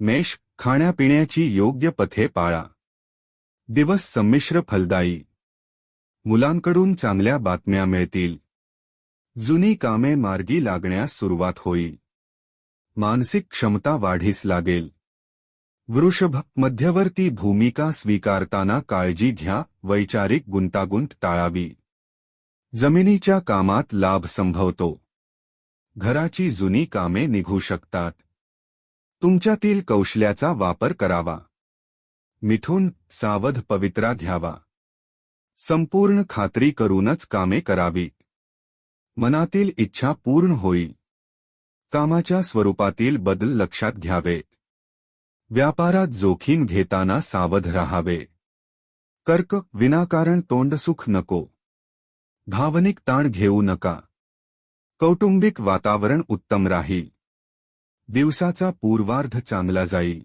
मेष खाण्यापिण्याची योग्य पथे पाळा. दिवस संमिश्र फलदायी. मुलांकडून चांगल्या बातम्या मिळतील. जुनी कामे मार्गी लागण्यास सुरुवात होईल मानसिक क्षमता वाढीस लागेल. वृषभ मध्यवर्ती भूमिका स्वीकारताना काळजी घ्या वैचारिक गुंतागुंत टाळावी. जमिनीच्या कामात लाभ संभवतो. घराची जुनी कामे निघू शकतात. तुमच्यातील कौशल्याचा वापर करावा. मिथून सावध पवित्रा घ्यावा. संपूर्ण खात्री करूनच कामे करावीत. मनातील इच्छा पूर्ण होईल. कामाच्या स्वरूपातील बदल लक्षात घ्यावे व्यापारात जोखीम घेताना सावध राहावे. कर्क विनाकारण तोंडसुख नको. भावनिक ताण घेऊ नका. कौटुंबिक वातावरण उत्तम राहील. दिवसाचा पूर्वार्ध चांगला जाईल.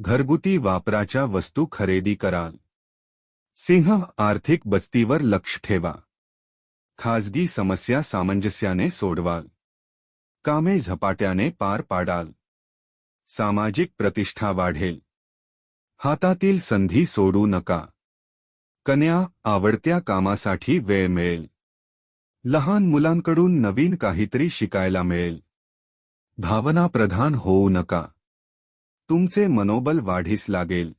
घरगुती वापराच्या वस्तू खरेदी कराल. सिंह आर्थिक बचतीवर लक्ष ठेवा. खाजगी समस्या सामंजस्याने सोडवाल. कामे झपाट्याने पार पाडाल. सामाजिक प्रतिष्ठा वाढेल. हातातील संधी सोडू नका. कन्या आवडत्या कामासाठी वेळ मिळेल. लहान मुलांकडून नवीन काहीतरी शिकायला मिळेल. भावना प्रधान होऊ नका। तुमचे मनोबल वाढीस लागेल.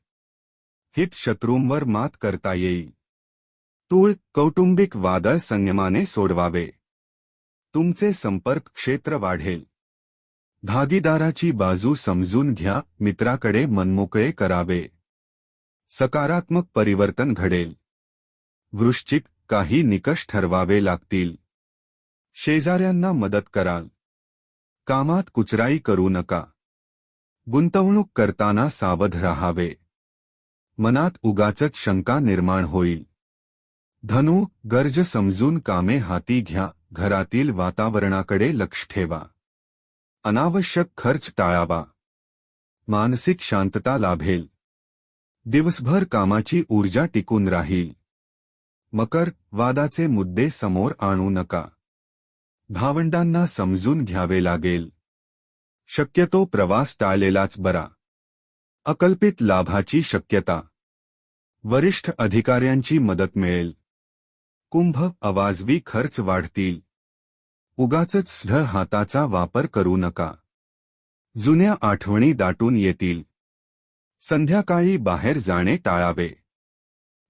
हित शत्रूंवर मात करता येईल. तूळ कौटुंबिक वादळ संयमाने सोडवावे. तुमचे संपर्क क्षेत्र वाढेल. भागीदाराची बाजू समजून घ्या, मित्राकडे मनमोकळे करावे. सकारात्मक परिवर्तन घडेल. वृश्चिक काही निकष ठरवावे लागतील. शेजाऱ्यांना मदत कराल. कामात कुचराई करू नका. गुंतवणूक करताना सावध राहावे. मनात उगाचच शंका निर्माण होईल. धनु गरज समजून कामे हाती घ्या घरातील वातावरणाकडे लक्ष ठेवा. अनावश्यक खर्च टाळावा. मानसिक शांतता लाभेल. दिवसभर कामाची ऊर्जा टिकून राहील. मकर वादाचे मुद्दे समोर आणू नका. भावंडांना समजून घ्यावे लागेल. शक्यतो प्रवास टाळलेलाच बरा. अकल्पित लाभाची शक्यता. वरिष्ठ अधिकाऱ्यांची मदत मिळेल. कुंभ अवाजवी खर्च वाढतील. उगाच स्ढ हाताचा वापर करू नका. जुन्या आठवणी दाटून येतील. संध्याकाळी बाहेर जाणे टाळावे.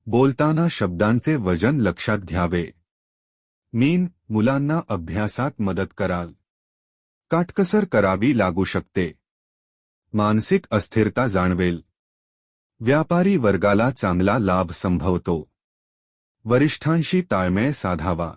बोलताना शब्दांचे वजन लक्षात घ्यावे. मीन मुलांना अभ्यासात मदत कराल. काटकसर करावी लागू शकते. मानसिक अस्थिरता जाणवेल. व्यापारी वर्गाला चांगला लाभ संभवतो. वरिष्ठांशी ताळमेळ साधावा.